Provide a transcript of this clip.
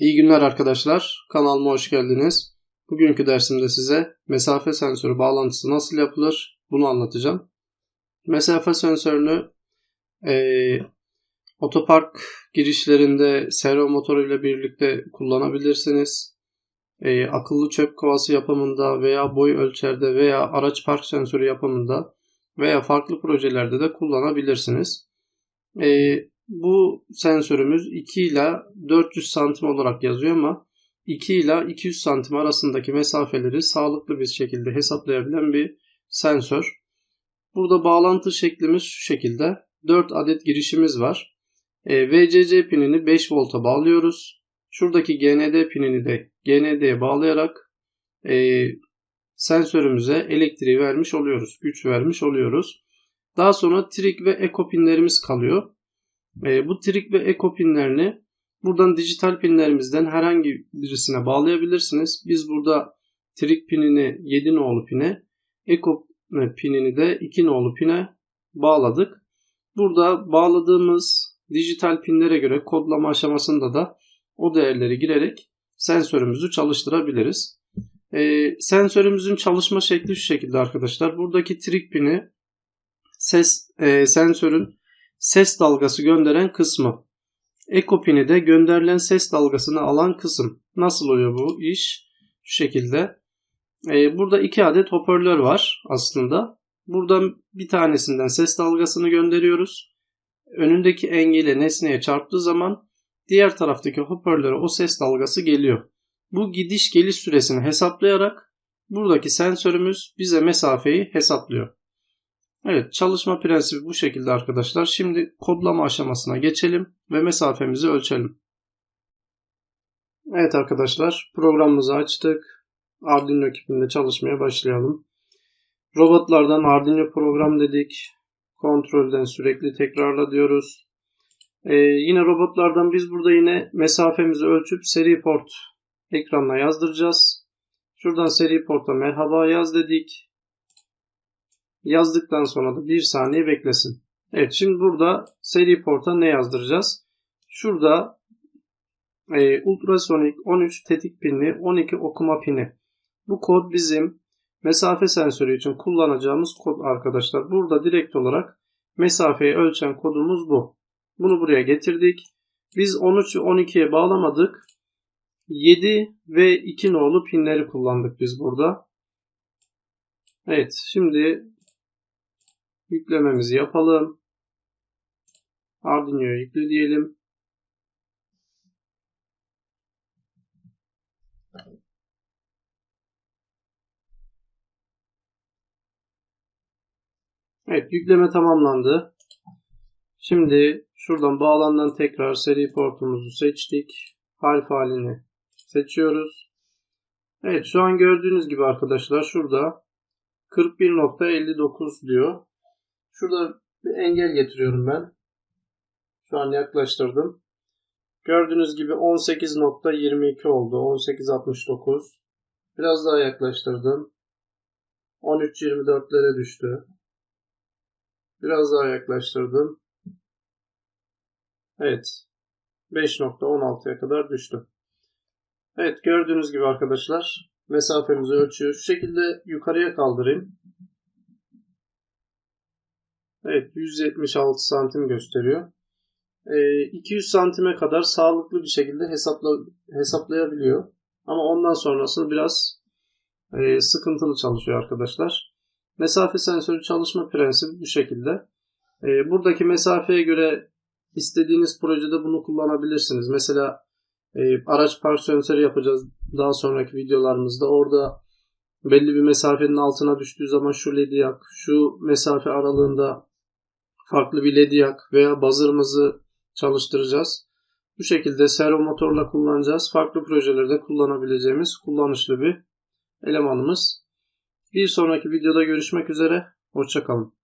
İyi günler arkadaşlar. Kanalıma hoş geldiniz. Bugünkü dersimde size mesafe sensörü bağlantısı nasıl yapılır bunu anlatacağım. Mesafe sensörünü e, otopark girişlerinde servo motoruyla birlikte kullanabilirsiniz. E, akıllı çöp kovası yapımında veya boy ölçerde veya araç park sensörü yapımında veya farklı projelerde de kullanabilirsiniz. E, bu sensörümüz 2 ile 400 santim olarak yazıyor ama 2 ile 200 santim arasındaki mesafeleri sağlıklı bir şekilde hesaplayabilen bir sensör. Burada bağlantı şeklimiz şu şekilde. 4 adet girişimiz var. E, VCC pinini 5 volta bağlıyoruz. Şuradaki GND pinini de GND'ye bağlayarak e, sensörümüze elektriği vermiş oluyoruz. Güç vermiş oluyoruz. Daha sonra trik ve eko pinlerimiz kalıyor. E, bu trik ve eko pinlerini buradan dijital pinlerimizden herhangi birisine bağlayabilirsiniz. Biz burada trik pinini 7 nolu pine, eko pinini de 2 nolu pine bağladık. Burada bağladığımız dijital pinlere göre kodlama aşamasında da o değerleri girerek sensörümüzü çalıştırabiliriz. E, sensörümüzün çalışma şekli şu şekilde arkadaşlar. Buradaki trik pini ses e, sensörün ses dalgası gönderen kısmı. Eko pini de gönderilen ses dalgasını alan kısım. Nasıl oluyor bu iş? Şu şekilde. Ee, burada iki adet hoparlör var aslında. Buradan bir tanesinden ses dalgasını gönderiyoruz. Önündeki engele nesneye çarptığı zaman diğer taraftaki hoparlöre o ses dalgası geliyor. Bu gidiş geliş süresini hesaplayarak buradaki sensörümüz bize mesafeyi hesaplıyor. Evet çalışma prensibi bu şekilde arkadaşlar. Şimdi kodlama aşamasına geçelim ve mesafemizi ölçelim. Evet arkadaşlar programımızı açtık. Arduino ekibinde çalışmaya başlayalım. Robotlardan Arduino program dedik. Kontrolden sürekli tekrarla diyoruz. Ee, yine robotlardan biz burada yine mesafemizi ölçüp seri port ekranına yazdıracağız. Şuradan seri porta merhaba yaz dedik. Yazdıktan sonra da bir saniye beklesin. Evet şimdi burada seri porta ne yazdıracağız? Şurada e, ultrasonik 13 tetik pinli 12 okuma pini. Bu kod bizim mesafe sensörü için kullanacağımız kod arkadaşlar. Burada direkt olarak mesafeyi ölçen kodumuz bu. Bunu buraya getirdik. Biz 13'ü 12'ye bağlamadık. 7 ve 2 nolu pinleri kullandık biz burada. Evet şimdi Yüklememizi yapalım. Arduino'ya yüklü diyelim. Evet yükleme tamamlandı. Şimdi şuradan bağlandan tekrar seri portumuzu seçtik. Harf halini seçiyoruz. Evet şu an gördüğünüz gibi arkadaşlar şurada 41.59 diyor. Şurada bir engel getiriyorum ben. Şu an yaklaştırdım. Gördüğünüz gibi 18.22 oldu. 18.69. Biraz daha yaklaştırdım. 13.24'lere düştü. Biraz daha yaklaştırdım. Evet. 5.16'ya kadar düştü. Evet gördüğünüz gibi arkadaşlar mesafemizi ölçüyor. Şu şekilde yukarıya kaldırayım. Evet 176 santim gösteriyor. E, 200 santime kadar sağlıklı bir şekilde hesapla, hesaplayabiliyor. Ama ondan sonrasını biraz e, sıkıntılı çalışıyor arkadaşlar. Mesafe sensörü çalışma prensibi bu şekilde. E, buradaki mesafeye göre istediğiniz projede bunu kullanabilirsiniz. Mesela e, araç park sensörü yapacağız daha sonraki videolarımızda. Orada belli bir mesafenin altına düştüğü zaman şu ledi yak, şu mesafe aralığında farklı bir led yak veya buzzer'ımızı çalıştıracağız. Bu şekilde servo motorla kullanacağız. Farklı projelerde kullanabileceğimiz kullanışlı bir elemanımız. Bir sonraki videoda görüşmek üzere. Hoşçakalın.